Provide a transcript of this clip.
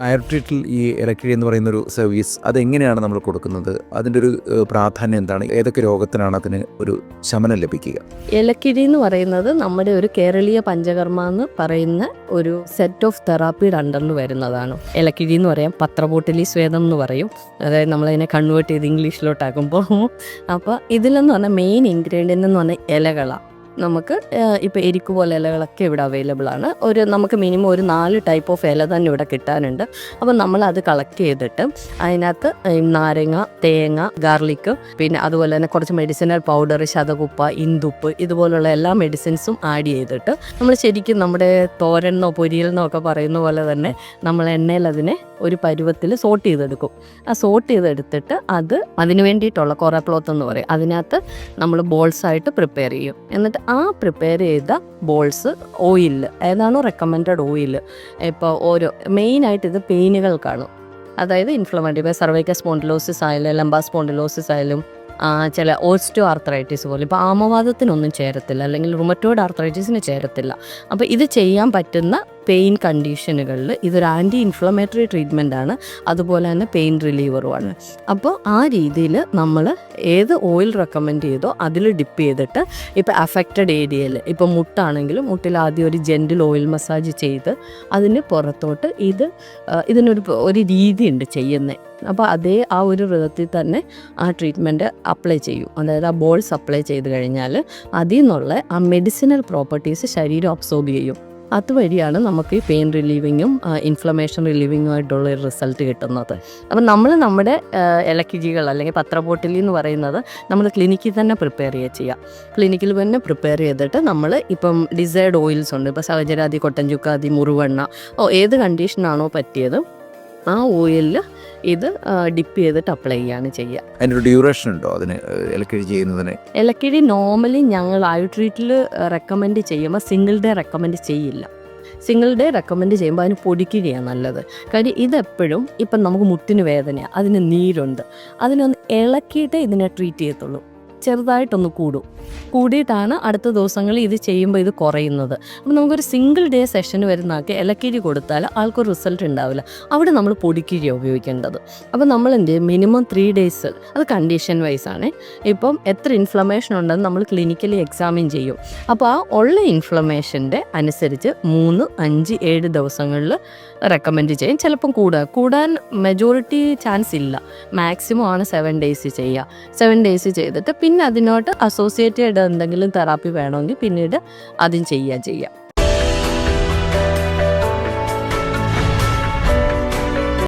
അയർട്രീറ്റിൽ ഈ ഇലക്കിഴി എന്ന് പറയുന്ന ഒരു സർവീസ് അതെങ്ങനെയാണ് നമ്മൾ കൊടുക്കുന്നത്? അതിന്റെ ഒരു പ്രാധാന്യം എന്താണ്? ഏതൊക്കെ രോഗത്തിനാണ് അതിന് ഒരു ശമനം ലഭിക്കുക? ഇലക്കിഴി എന്ന് പറയുന്നത് നമ്മുടെ ഒരു കേരളീയ പഞ്ചകർമ്മ എന്ന് പറയുന്ന ഒരു സെറ്റ് ഓഫ് തെറാപ്പിയുടെ അണ്ടറിൽ വരുന്നതാണ്. ഇലക്കിഴി എന്ന് പറയാം പത്രബോട്ടിലി സ്വേദം എന്ന് പറയും. അതായത് നമ്മളതിനെ കൺവേർട്ട് ചെയ്ത് ഇംഗ്ലീഷിലോട്ടാക്കുമ്പോൾ അപ്പോൾ ഇതിലെന്ന് പറഞ്ഞാൽ മെയിൻ ഇൻഗ്രീഡിയന്റ് എന്ന് പറഞ്ഞാൽ ഇലകളാണ് നമുക്ക് ഇപ്പോൾ എരിക്ക് പോലെ ഇലകളൊക്കെ ഇവിടെ അവൈലബിൾ ആണ്. ഒരു നമുക്ക് മിനിമം ഒരു നാല് ടൈപ്പ് ഓഫ് ഇല തന്നെ ഇവിടെ കിട്ടാനുണ്ട്. അപ്പം നമ്മൾ അത് കളക്ട് ചെയ്തിട്ട് അതിനകത്ത് നാരങ്ങ തേങ്ങ ഗാർലിക്ക് പിന്നെ അതുപോലെ തന്നെ കുറച്ച് മെഡിസിനൽ പൗഡർ ശതകുപ്പ ഇന്ദുപ്പ് ഇതുപോലുള്ള എല്ലാ മെഡിസിൻസും ആഡ് ചെയ്തിട്ട് നമ്മൾ ശരിക്കും നമ്മുടെ തോരനെന്നോ പൊരിയലെന്നോ ഒക്കെ പറയുന്ന പോലെ തന്നെ നമ്മൾ എണ്ണയിൽ അതിനെ ഒരു പരുവത്തിൽ സോട്ട് ചെയ്തെടുക്കും. ആ സോട്ട് ചെയ്തെടുത്തിട്ട് അത് അതിന് വേണ്ടിയിട്ടുള്ള കൊറക്ലോത്ത് എന്ന് പറയും. അതിനകത്ത് നമ്മൾ ബോൾസ് ആയിട്ട് പ്രിപ്പയർ ചെയ്യും. എന്നിട്ട് ആ പ്രിപ്പയർ ചെയ്ത ബോൾസ് ഓയിൽ ഏതാണോ റെക്കമെൻഡഡ് ഓയിൽ ഇപ്പോൾ ഓരോ മെയിനായിട്ട് ഇത് പെയിനുകൾക്കാണ് അതായത് ഇൻഫ്ലമേറ്ററി ഇപ്പോൾ സർവൈക്കൽ സ്പോണ്ടിലോസിസ് ആയാലും ലംബാ സ്പോണ്ടിലോസിസ് ആയാലും ചില ഓസ്റ്റോ ആർത്രൈറ്റിസ് പോലെ. ഇപ്പോൾ ആമവാദത്തിനൊന്നും ചേരത്തില്ല അല്ലെങ്കിൽ റുമറ്റോയിഡ് ആർത്രൈറ്റിസിന് ചേരത്തില്ല. അപ്പോൾ ഇത് ചെയ്യാൻ പറ്റുന്ന പെയിൻ കണ്ടീഷനുകളിൽ ഇതൊരു ആന്റി ഇൻഫ്ലമേറ്ററി ട്രീറ്റ്മെന്റ് ആണ്. അതുപോലെ തന്നെ പെയിൻ റിലീവറുമാണ് അപ്പോൾ ആ രീതിയിൽ നമ്മൾ ഏത് ഓയിൽ റെക്കമെൻഡ് ചെയ്തോ അതിൽ ഡിപ്പ് ചെയ്തിട്ട് ഇപ്പോൾ അഫക്റ്റഡ് ഏരിയയിൽ ഇപ്പോൾ മുട്ടാണെങ്കിലും മുട്ടിൽ ആദ്യം ഒരു ജെന്റിൽ ഓയിൽ മസാജ് ചെയ്ത് അതിന് പുറത്തോട്ട് ഇത് ഇതിനൊരു ഒരു രീതിയുണ്ട് ചെയ്യുന്നത് അപ്പോൾ അതേ ആ ഒരു വ്രതത്തിൽ തന്നെ ആ ട്രീറ്റ്മെന്റ് അപ്ലൈ ചെയ്യും. അതായത് ആ ബോൾസ് അപ്ലൈ ചെയ്ത് കഴിഞ്ഞാൽ അതിൽ നിന്നുള്ള ആ മെഡിസിനൽ പ്രോപ്പർട്ടീസ് ശരീരം അബ്സോർബ് ചെയ്യും. അതുവഴിയാണ് നമുക്ക് ഈ പെയിൻ റിലീവിങ്ങും ഇൻഫ്ലമേഷൻ റിലീവിങ്ങും ആയിട്ടുള്ള ഒരു റിസൾട്ട് കിട്ടുന്നത്. അപ്പം നമ്മൾ നമ്മുടെ ഇലക്കിജികൾ അല്ലെങ്കിൽ പത്രബോട്ടിലി എന്ന് പറയുന്നത് നമ്മൾ ക്ലിനിക്കിൽ തന്നെ പ്രിപ്പയർ ചെയ്യുക ചെയ്യുക ക്ലിനിക്കിൽ തന്നെ പ്രിപ്പയർ ചെയ്തിട്ട് നമ്മൾ ഇപ്പം ഡിസൈഡ് ഓയിൽസ് ഉണ്ട്. ഇപ്പോൾ സഹജരാതി കൊട്ടൻചുക്കാതി മുറിവെണ്ണ ഓ ഏത് കണ്ടീഷനാണോ പറ്റിയത് ആ ഓയിലിൽ ഇത് ഡിപ്പ് ചെയ്തിട്ട് അപ്ലൈ ചെയ്യാണ് ചെയ്യുക. അതിന്റെ ഡ്യൂറേഷൻ ഉണ്ടോ അതിന് ഇലക്കിഴി ചെയ്യുന്നതിന്? ഇലക്കിഴി നോർമലി ഞങ്ങൾ ആയുട്രീറ്റിൽ റെക്കമെൻഡ് ചെയ്യുമ്പോൾ സിംഗിൾ ഡേ റെക്കമെൻഡ് ചെയ്യില്ല. സിംഗിൾ ഡേ റെക്കമെൻഡ് ചെയ്യുമ്പോൾ അതിന് പൊടിക്കുകയാണ് നല്ലത്. കാര്യം ഇതെപ്പോഴും ഇപ്പം നമുക്ക് മുട്ടിന് വേദനയാണ് അതിന് നീരുണ്ട്. അതിനൊന്ന് ഇളക്കിയിട്ടേ ഇതിനെ ട്രീറ്റ് ചെയ്യത്തുള്ളൂ. ചെറുതായിട്ടൊന്ന് കൂടും. കൂടിയിട്ടാണ് അടുത്ത ദിവസങ്ങളിൽ ഇത് ചെയ്യുമ്പോൾ ഇത് കുറയുന്നത്. അപ്പം നമുക്കൊരു സിംഗിൾ ഡേ സെഷൻ വരുന്ന വരുന്നതൊക്കെ ഇലക്കിഴി കൊടുത്താൽ ആൾക്കൊരു റിസൾട്ട് ഉണ്ടാവില്ല. അവിടെ നമ്മൾ പൊടിക്കിഴിയാണ് ഉപയോഗിക്കേണ്ടത്. അപ്പോൾ നമ്മൾ എന്ത് മിനിമം ത്രീ ഡേയ്സ് അത് കണ്ടീഷൻ വൈസ് ആണ്. ഇപ്പം എത്ര ഇൻഫ്ലമേഷൻ ഉണ്ടെന്ന് നമ്മൾ ക്ലിനിക്കലി എക്സാമിൻ ചെയ്യും. അപ്പോൾ ആ ഉള്ള ഇൻഫ്ലമേഷന്റെ അനുസരിച്ച് മൂന്ന് അഞ്ച് ഏഴ് ദിവസങ്ങളിൽ റെക്കമെൻഡ് ചെയ്യും. ചിലപ്പം കൂടുക കൂടാൻ മെജോറിറ്റി ചാൻസ് ഇല്ല. മാക്സിമം ആണ് സെവൻ ഡേയ്സ് ചെയ്യുക. സെവൻ ഡേയ്സ് ചെയ്തിട്ട് പിന്നെ അതിനോട്ട് അസോസിയേറ്റഡ് എന്തെങ്കിലും തെറാപ്പി വേണമെങ്കിൽ പിന്നീട് അതും ചെയ്യുക ചെയ്യാം.